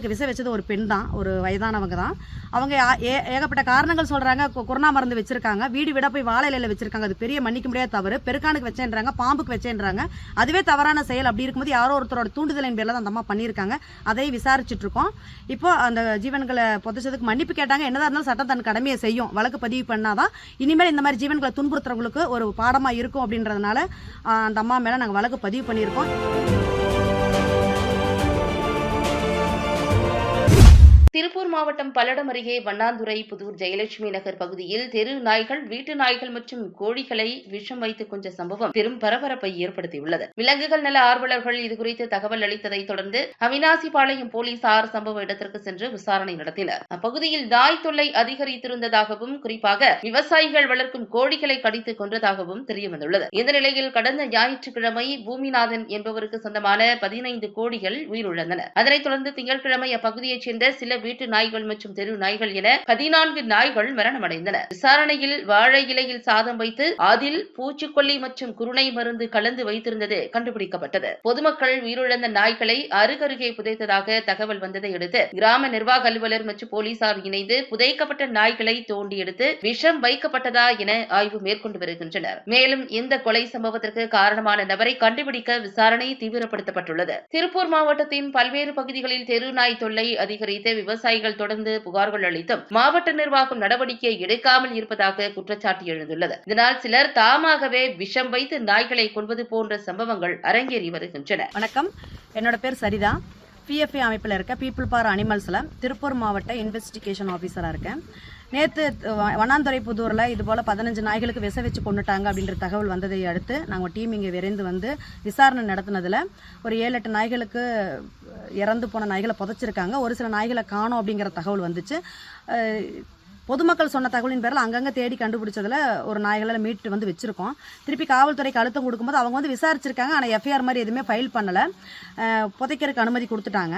அவங்களுக்கு விசை வச்சது ஒரு பெண் தான் ஒரு வயதானவங்க தான். அவங்க ஏ- ஏகப்பட்ட காரணங்கள் சொல்கிறாங்க கொரோனா மருந்து வச்சிருக்காங்க வீடு விட போய் வாழை இலையில் வச்சிருக்காங்க அது பெரிய மன்னிக்க முடியாத தவறு பெருக்கானுக்கு வச்சேன்றாங்க பாம்புக்கு வச்சேன்றாங்க. அதுவே தவறான செயல் அப்படி இருக்கும்போது யாரோ ஒருத்தரோட தூண்டுதலின் பேரில் தான் அந்த அம்மா பண்ணியிருக்காங்க. அதை விசாரிச்சுட்டு இருக்கோம் இப்போ அந்த ஜீவன்களை புதைச்சதுக்கு மன்னிப்பு கேட்டாங்க என்னதான் இருந்தாலும் சட்டம் தன் கடமையை செய்யும். வழக்கு பதிவு பண்ணாதான் இனிமேல் இந்த மாதிரி ஜீவன்களை துன்புறுத்துறவங்களுக்கு ஒரு பாடமா இருக்கும் அப்படின்றதுனால அந்த அம்மா மேலே நாங்கள் வழக்கு பதிவு பண்ணியிருக்கோம். திருப்பூர் மாவட்டம் பல்லடம் அருகே வண்ணாந்துறை புதூர் ஜெயலட்சுமி நகர் பகுதியில் தெரு நாய்கள் வீட்டு நாய்கள் மற்றும் கோழிகளை விஷம் வைத்து கொன்ற சம்பவம் பெரும் பரபரப்பை ஏற்படுத்தியுள்ளது. விலங்குகள் நல ஆர்வலர்கள் இதுகுறித்து தகவல் அளித்ததைத் தொடர்ந்து அவினாசிபாளையம் போலீசார் சம்பவ இடத்திற்கு சென்று விசாரணை நடத்தினர். அப்பகுதியில் நாய் தொல்லை அதிகரித்திருந்ததாகவும் குறிப்பாக விவசாயிகள் வளர்க்கும் கோழிகளை கடித்து கொன்றதாகவும் தெரியவந்துள்ளது. இந்த நிலையில் கடந்த ஞாயிற்றுக்கிழமை பூமிநாதன் என்பவருக்கு சொந்தமான பதினைந்து கோழிகள் உயிரிழந்தன. அதனைத் தொடர்ந்து திங்கட்கிழமை அப்பகுதியைச் சேர்ந்த சில வீட்டு நாய்கள் மற்றும் தெரு நாய்கள் என பதினான்கு நாய்கள் மரணமடைந்தன விசாரணையில் வாழை இலையில் சாதம் வைத்து அதில் பூச்சிக்கொல்லி மற்றும் குருணை மருந்து கலந்து வைத்திருந்தது கண்டுபிடிக்கப்பட்டது. பொதுமக்கள் உயிரிழந்த நாய்களை அருகருகே புதைத்ததாக தகவல் வந்ததை அடுத்து கிராம நிர்வாக அலுவலர் மற்றும் போலீசார் இணைந்து புதைக்கப்பட்ட நாய்களை தோண்டி எடுத்து விஷம் வைக்கப்பட்டதா என ஆய்வு மேற்கொண்டு வருகின்றனர். மேலும் இந்த கொலை சம்பவத்திற்கு காரணமான நபரை கண்டுபிடிக்க விசாரணை தீவிரப்படுத்தப்பட்டுள்ளது. திருப்பூர் மாவட்டத்தின் பல்வேறு பகுதிகளில் தெரு நாய் தொல்லை அதிகரித்து விவசாயிகள் தொடர்ந்து புகார்கள் அளித்தும் மாவட்ட நிர்வாகம் நடவடிக்கை எடுக்காமல் இருப்பதாக குற்றச்சாட்டு எழுந்துள்ளது. இதனால் சிலர் தாமாகவே விஷம் வைத்து நாய்களை கொள்வது போன்ற சம்பவங்கள் அரங்கேறி வருகின்றன. வணக்கம். என்னோட பேர் சரிதா. பிஎஃப்ஏ அமைப்பில் இருக்க பீப்புள் பார் அனிமல்ஸில் திருப்பூர் மாவட்ட இன்வெஸ்டிகேஷன் ஆஃபீஸராக இருக்கேன். நேற்று வண்ணாந்துறை புதூரில் இது போல் பதினஞ்சு நாய்களுக்கு விச வச்சு கொண்டுட்டாங்க அப்படின்ற தகவல் வந்ததை அடுத்து நாங்கள் டீம் இங்கே விரைந்து வந்து விசாரணை நடத்தினதில் ஒரு ஏழு எட்டு நாய்களுக்கு இறந்து போன நாய்களை புதைச்சிருக்காங்க. ஒரு சில நாய்களை காணும் அப்படிங்கிற தகவல் வந்துச்சு. பொதுமக்கள் சொன்ன தகவலின் பேரில் அங்கங்கே தேடி கண்டுபிடிச்சதில் ஒரு நாய்களை மீட்டு வந்து வச்சுருக்கோம். திருப்பி காவல்துறைக்கு அழுத்தம் கொடுக்கும்போது அவங்க வந்து விசாரிச்சிருக்காங்க. ஆனால் எஃப்ஐஆர் மாதிரி எதுவுமே ஃபைல் பண்ணலை. புதைக்கிறதுக்கு அனுமதி கொடுத்துட்டாங்க.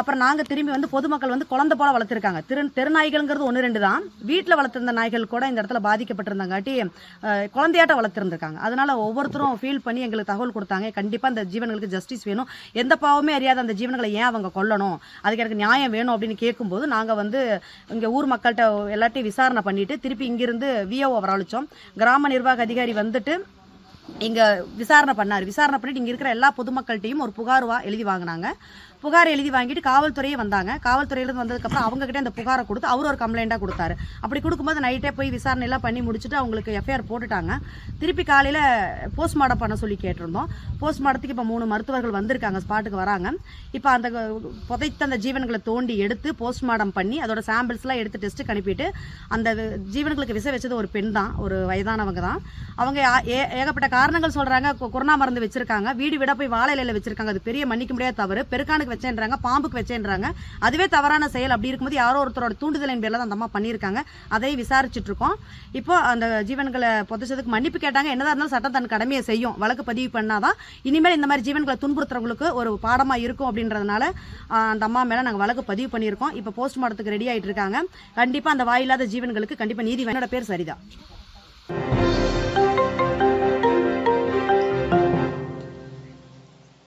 அப்புறம் நாங்கள் திரும்பி வந்து பொதுமக்கள் வந்து குழந்தை போல வளர்த்துருக்காங்க. திரு தெருநாய்கள்ங்கிறது ஒன்று ரெண்டு தான். வீட்டில் வளர்த்துருந்த நாய்கள் கூட இந்த இடத்துல பாதிக்கப்பட்டிருந்தாங்காட்டி குழந்தையாட்ட வளர்த்துருந்துருக்காங்க. அதனால் ஒவ்வொருத்தரும் ஃபீல் பண்ணி எங்களுக்கு தகவல் கொடுத்தாங்க. கண்டிப்பாக அந்த ஜீவன்களுக்கு ஜஸ்டிஸ் வேணும். எந்த பாவமே அறியாத அந்த ஜீவன்களை ஏன் அவங்க கொல்லணும்? அதுக்கு எனக்கு நியாயம் வேணும் அப்படின்னு கேட்கும்போது நாங்கள் வந்து இங்கே ஊர் மக்கள்கிட்ட எல்லா எல்லாத்தையும் விசாரணை பண்ணிட்டு திருப்பி இங்கிருந்து விஓ வரவழைச்சோம். கிராம நிர்வாக அதிகாரி வந்துட்டு இங்கே விசாரணை பண்ணார். விசாரணை பண்ணிட்டு இங்கே இருக்கிற எல்லா பொதுமக்கள்கிட்டையும் ஒரு புகார் வா எழுதி வாங்கினாங்க. புகார் எழுதி வாங்கிட்டு காவல்துறையே வந்தாங்க. காவல்துறையிலேருந்து வந்ததுக்கப்புறம் அவங்ககிட்ட அந்த புகாரை கொடுத்து அவர் ஒரு கம்ப்ளைண்ட்டாக கொடுத்தாரு. அப்படி கொடுக்கும்போது நைட்டே போய் விசாரணை எல்லாம் பண்ணி முடிச்சுட்டு அவங்களுக்கு எஃப்ஐஆர் போட்டுட்டாங்க. திருப்பி காலையில் போஸ்ட்மார்ட்டம் பண்ண சொல்லி கேட்டிருந்தோம். போஸ்ட்மார்ட்டத்துக்கு இப்போ மூணு மருத்துவர்கள் வந்திருக்காங்க. ஸ்பாட்டுக்கு வராங்க. இப்போ அந்த புதைத்த அந்த ஜீவன்களை தோண்டி எடுத்து போஸ்ட்மார்ட்டம் பண்ணி அதோட சாம்பிள்ஸ்லாம் எடுத்து டெஸ்ட்டுக்கு அனுப்பிட்டு அந்த ஜீவன்களுக்கு விசை வச்சது ஒரு பெண் தான். ஒரு வயதானவங்க தான். அவங்க ஏகப்பட்ட ஏ- ஏகப்பட்ட காரணங்கள் சொல்றாங்க. கொரோனா மருந்து வச்சிருக்காங்க. வீடு விட போய் வாழை இலையில வச்சிருக்காங்க. அது பெரிய மன்னிக்க முடியாத தவறு. பெருக்கானுக்கு வச்சேன்றாங்க பாம்புக்கு வச்சேன்றாங்க. அதுவே தவறான செயல் அப்படி இருக்கும்போது யாரோ ஒருத்தரோட தூண்டுதலின் பேர்ல தான் அந்த அம்மா பண்ணியிருக்காங்க. அதை விசாரிச்சுட்டு இருக்கோம் இப்போ அந்த ஜீவன்களை புதைச்சதுக்கு மன்னிப்பு கேட்டாங்க. என்னதான் இருந்தாலும் சட்டம் தன் கடமையை செய்யும். வழக்கு பதிவு பண்ணாதான் இனிமேல் இந்த மாதிரி ஜீவன்களை துன்புறுத்துறவங்களுக்கு ஒரு பாடமா இருக்கும் அப்படின்றதுனால அந்த அம்மா மேல நாங்கள் வழக்கு பதிவு பண்ணியிருக்கோம். இப்போ போஸ்ட்மார்ட்டத்துக்கு ரெடி ஆயிட்டு இருக்காங்க கண்டிப்பா அந்த வாயில்லாத ஜீவன்களுக்கு கண்டிப்பா நீதி வேணும். என்னோட பேர் சரிதா.